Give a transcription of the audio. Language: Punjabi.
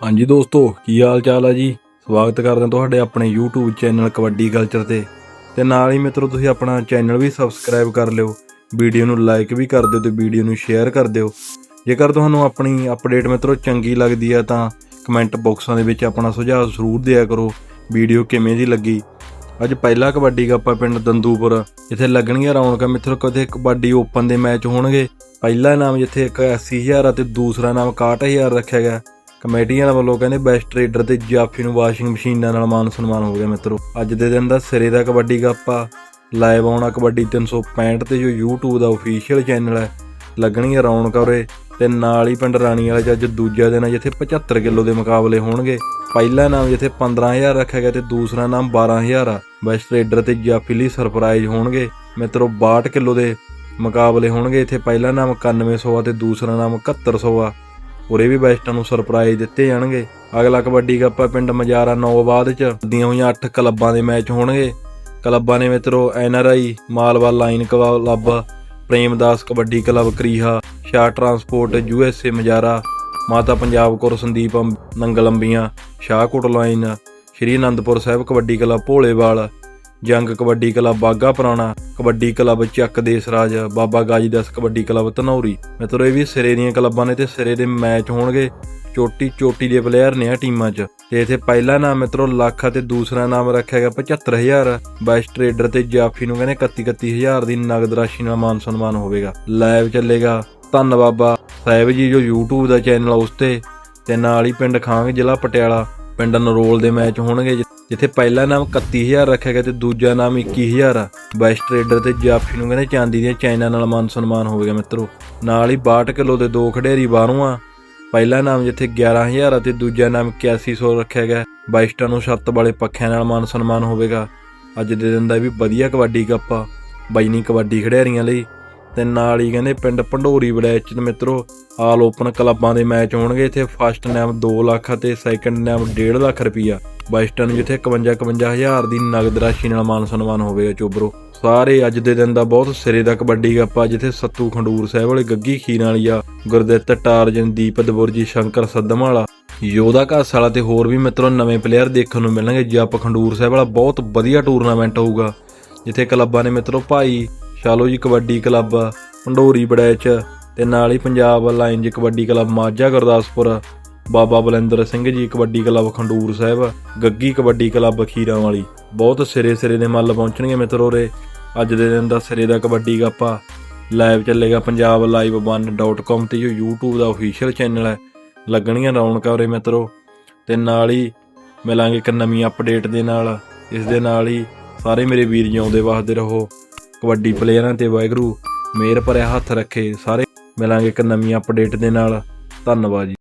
ਹਾਂਜੀ ਦੋਸਤੋ, ਕੀ ਹਾਲ ਚਾਲ ਆ ਜੀ? ਸਵਾਗਤ ਕਰਦੇ ਹਾਂ ਤੁਹਾਡੇ ਆਪਣੇ YouTube ਚੈਨਲ ਕਬੱਡੀ ਕਲਚਰ ਤੇ। ਤੇ ਨਾਲ ਹੀ ਮਿੱਤਰੋ, ਤੁਸੀਂ ਆਪਣਾ ਚੈਨਲ ਵੀ ਸਬਸਕ੍ਰਾਈਬ ਕਰ ਲਿਓ, ਵੀਡੀਓ ਨੂੰ ਲਾਈਕ ਵੀ ਕਰ ਦਿਓ ਤੇ ਵੀਡੀਓ ਨੂੰ ਸ਼ੇਅਰ ਕਰ ਦਿਓ। ਜੇਕਰ ਤੁਹਾਨੂੰ ਆਪਣੀ ਅਪਡੇਟ ਮਿੱਤਰੋ ਚੰਗੀ ਲੱਗਦੀ ਆ ਤਾਂ ਕਮੈਂਟ ਬਾਕਸਾਂ ਦੇ ਵਿੱਚ ਆਪਣਾ ਸੁਝਾਅ ਜ਼ਰੂਰ ਦਿਆ ਕਰੋ, ਵੀਡੀਓ ਕਿਵੇਂ ਦੀ ਲੱਗੀ। ਅੱਜ ਪਹਿਲਾ ਕਬੱਡੀ ਕੱਪਾ ਪਿੰਡ ਦੰਦੂਪੁਰ, ਜਿੱਥੇ ਲੱਗਣਗੀਆਂ ਰੌਣਕਾਂ ਮਿੱਤਰੋ ਕਦੇ ਕਬੱਡੀ ਓਪਨ ਦੇ ਮੈਚ ਹੋਣਗੇ। ਪਹਿਲਾ ਇਨਾਮ ਜਿੱਥੇ ਇੱਕ 80000 ਅਤੇ ਦੂਸਰਾ ਇਨਾਮ 61000 ਰੱਖਿਆ ਗਿਆ। ਕਮੇਟੀਆਂ ਵੱਲੋਂ ਕਹਿੰਦੇ ਬੈਸਟ ਟ੍ਰੇਡਰ ਤੇ ਜਾਫੀ ਨੂੰ ਵਾਸ਼ਿੰਗ ਮਸ਼ੀਨਾਂ ਨਾਲ ਮਾਨ ਸਨਮਾਨ ਹੋ ਗਿਆ ਮਿੱਤਰੋ। ਅੱਜ ਦੇ ਦਿਨ ਦਾ ਸਿਰੇ ਦਾ ਕਬੱਡੀ ਕੱਪਾ ਲਾਈਵ ਆਉਣਾ ਕਬੱਡੀ 365 ਤੇ ਜੋ YouTube ਦਾ ਅਫੀਸ਼ੀਅਲ ਚੈਨਲ ਹੈ ਲੱਗਣਗੀਆਂ ਰੌਣਕਾਂ ਉਰੇ। ਤੇ ਨਾਲ ਹੀ ਪਿੰਡ ਰਾਣੀ ਵਾਲੇ 'ਚ ਅੱਜ ਦੂਜਾ ਦਿਨ ਹੈ ਜਿੱਥੇ 75 ਕਿਲੋ ਦੇ ਮੁਕਾਬਲੇ ਹੋਣਗੇ। ਪਹਿਲਾ ਨਾਮ ਜਿੱਥੇ 15000 ਰੱਖਿਆ ਗਿਆ ਤੇ ਦੂਸਰਾ ਨਾਮ 12000 ਆ। ਬੈਸਟ ਟ੍ਰੇਡਰ ਤੇ ਜਾਫੀ ਲਈ ਸਰਪ੍ਰਾਈਜ਼ ਹੋਣਗੇ। ਮਿੱਤਰੋ 62 ਕਿਲੋ ਦੇ ਮੁਕਾਬਲੇ ਹੋਣਗੇ। ਇੱਥੇ ਪਹਿਲਾ ਨਾਮ 9100 ਆ ਤੇ ਦੂਸਰਾ ਨਾਮ 7100 ਆ। ਉਰੇ ਵੀ ਬੈਸਟਾਂ ਨੂੰ ਸਰਪ੍ਰਾਈਜ਼ ਦਿੱਤੇ ਜਾਣਗੇ। ਅਗਲਾ ਕਬੱਡੀ ਕੱਪਾ ਪਿੰਡ ਮਜਾਰਾ ਨੌਬਾਦ ਚ। ਦੀਆਂ ਹੋਈਆਂ 8 ਕਲੱਬਾਂ ਦੇ ਮੈਚ ਹੋਣਗੇ। ਕਲੱਬਾਂ ਨੇ ਮਿੱਤਰੋ NRI Malwa line club, Premdas kabaddi club, Kariha, Shah transport USA Majara, Mata Punjab Kaur, Sandeep Amb- Nangal Ambian Shahkot line, Shri Anandpur Sahib kabaddi club, Bholewal, Jang kabaddi club Bagha Purana kabaddi club Chak Desraj Baba Gajidas kabaddi club Dhanauri. ਮਿੱਤਰੋ, ਇਹ ਵੀ ਸਿਰੇ ਦੀਆਂ ਕਲੱਬਾਂ ਨੇ ਤੇ ਸਿਰੇ ਦੇ ਮੈਚ ਹੋਣਗੇ। ਚੋਟੀ ਚੋਟੀ ਦੇ ਪਲੇਅਰ ਨੇ ਆ ਟੀਮਾਂ 'ਚ। ਤੇ ਇਥੇ ਪਹਿਲਾ ਨਾਮ ਮਿੱਤਰੋ, ਲੱਖ ਅਤੇ ਦੂਸਰਾ ਨਾਮ ਰੱਖਿਆ ਗਿਆ 75000 ਬੈਸਟ ਟ੍ਰੇਡਰ ਤੇ ਜਾਫੀ ਨੂੰ ਕਹਿੰਦੇ 31 31000 ਦੀ ਨਗਦ ਰਾਸ਼ੀ ਨਾਲ ਮਾਨ ਸਨਮਾਨ ਹੋਵੇਗਾ। ਲਾਈਵ ਚੱਲੇਗਾ। ਧੰਨ ਬਾਬਾ ਸਾਹਿਬ ਜੀ ਜੋ YouTube ਦਾ ਚੈਨਲ ਆ ਉਸ ਤੇ। ਤੇ ਨਾਲ ਹੀ ਪਿੰਡ ਖਾਂਗ ਜ਼ਿਲ੍ਹਾ ਪਟਿਆਲਾ। ਪਿੰਡ ਨਰੋਲ ਦੇ ਮੈਚ ਹੋਣਗੇ ਜਿੱਥੇ ਪਹਿਲਾ ਨਾਮ 31000 ਰੱਖਿਆ ਗਿਆ ਤੇ ਦੂਜਾ ਨਾਮ 21000 ਆ। ਬੈਸਟ ਟ੍ਰੇਡਰ ਤੇ ਜਾਫੀ ਨੂੰ ਕਹਿੰਦੇ ਚਾਂਦੀ ਦੀਆਂ ਚਾਈਨਾ ਨਾਲ ਮਾਨ ਸਨਮਾਨ ਹੋਵੇਗਾ ਮਿੱਤਰੋ। ਨਾਲ ਹੀ 62 ਕਿਲੋ ਦੇ ਦੋ ਖਿਡਾਰੀ ਬਾਹਰੋਂ ਆ। ਪਹਿਲਾ ਨਾਮ ਜਿੱਥੇ 11000 ਅਤੇ ਦੂਜਾ ਨਾਮ 8100 ਰੱਖਿਆ ਗਿਆ। ਬਾਈਸਟਾਂ ਨੂੰ ਛੱਤ ਵਾਲੇ ਪੱਖਿਆਂ ਨਾਲ ਮਾਨ ਸਨਮਾਨ ਹੋਵੇਗਾ। ਅੱਜ ਦੇ ਦਿਨ ਦਾ ਵੀ ਵਧੀਆ ਕਬੱਡੀ ਕੱਪ ਆ। ਬਾਈਨੀ ਕਬੱਡੀ ਖਿਡਾਰੀਆਂ ਲਈ। ਤੇ ਨਾਲ ਹੀ ਕਹਿੰਦੇ ਪਿੰਡ ਪੰਡੋਰੀ ਵੜੈਚ ਚ ਮਿੱਤਰੋ, ਆਲ ਓਪਨ ਕਲੱਬਾਂ ਦੇ ਮੈਚ ਹੋਣਗੇ। ਇੱਥੇ ਫਸਟ ਨਾਮ 2 ਲੱਖ ਅਤੇ ਸੈਕੰਡ ਨਾਮ 1.5 ਲੱਖ ਰੁਪਈਆ। ਬਾਈਸਟਾਂ ਜਿੱਥੇ 51 51000 ਦੀ ਨਗਦ ਰਾਸ਼ੀ ਨਾਲ ਮਾਨ ਸਨਮਾਨ ਹੋਵੇਗਾ ਚੋਬਰੋ। ਸਾਰੇ ਅੱਜ ਦੇ ਦਿਨ ਦਾ ਬਹੁਤ ਸਿਰੇ ਦਾ ਕਬੱਡੀ ਕੱਪਾ ਜਿੱਥੇ ਸੱਤੂ ਖੰਡੂਰ ਸਾਹਿਬ ਵਾਲੇ ਗੱਗੀ ਖੀਰ ਵਾਲੀਆ ਗੁਰਦਿੱਤ ਟਾਰਜਨ ਦੀਪ ਦਬੁਰਜੀ ਸ਼ੰਕਰ ਸੱਦਮ ਵਾਲਾ, ਯੋਧਾ ਘਾਸ ਵਾਲਾ ਤੇ ਹੋਰ ਵੀ ਮਿੱਤਰੋ ਨਵੇਂ ਪਲੇਅਰ ਦੇਖਣ ਨੂੰ ਮਿਲਣਗੇ। ਜੱਪ ਖੰਡੂਰ ਸਾਹਿਬ ਵਾਲਾ ਬਹੁਤ ਵਧੀਆ ਟੂਰਨਾਮੈਂਟ ਹੋਊਗਾ, ਜਿੱਥੇ ਕਲੱਬਾਂ ਨੇ ਮਿੱਤਰੋ ਭਾਈ ਸ਼ਾਲੋ ਜੀ ਕਬੱਡੀ ਕਲੱਬ ਪੰਡੋਰੀ ਬੜੈਚ ਤੇ ਨਾਲ ਹੀ Punjab line ji kabaddi club Majha Gurdaspur, Baba Balinder Singh ji kabaddi club Khandur Sahib, Gaggi kabaddi club Khiranwali. ਬਹੁਤ ਸਿਰੇ ਸਿਰੇ ਦੇ ਮੱਲ ਪਹੁੰਚਣਗੇ ਮਿੱਤਰੋ ਰੇ। ਅੱਜ ਦੇ ਦਿਨ ਦਾ ਸਿਰੇ ਦਾ ਕਬੱਡੀ ਗੱਪਾ। ਲਾਈਵ ਚੱਲੇਗਾ ਪੰਜਾਬ ਲਾਈਵ 1.com ਤੇ ਜੋ YouTube ਦਾ ਅਫੀਸ਼ੀਅਲ ਚੈਨਲ ਹੈ। ਲੱਗਣੀਆਂ ਰੌਣਕਾਂ ਉਰੇ ਮਿੱਤਰੋ। ਤੇ ਨਾਲ ਹੀ ਮਿਲਾਂਗੇ ਇੱਕ ਨਵੀਂ ਅਪਡੇਟ ਦੇ ਨਾਲ। ਇਸ ਦੇ ਨਾਲ ਹੀ ਸਾਰੇ ਮੇਰੇ ਵੀਰ ਜਿਉਂਦੇ ਵਸਦੇ ਰਹੋ। ਕਬੱਡੀ ਪਲੇਅਰਾਂ ਤੇ ਵਾਹਿਗੁਰੂ ਮਿਹਰ ਭਰਿਆ ਹੱਥ ਰੱਖੇ ਸਾਰੇ। ਮਿਲਾਂਗੇ ਇੱਕ ਨਵੀਂ ਅਪਡੇਟ ਦੇ ਨਾਲ। ਧੰਨਵਾਦ ਜੀ।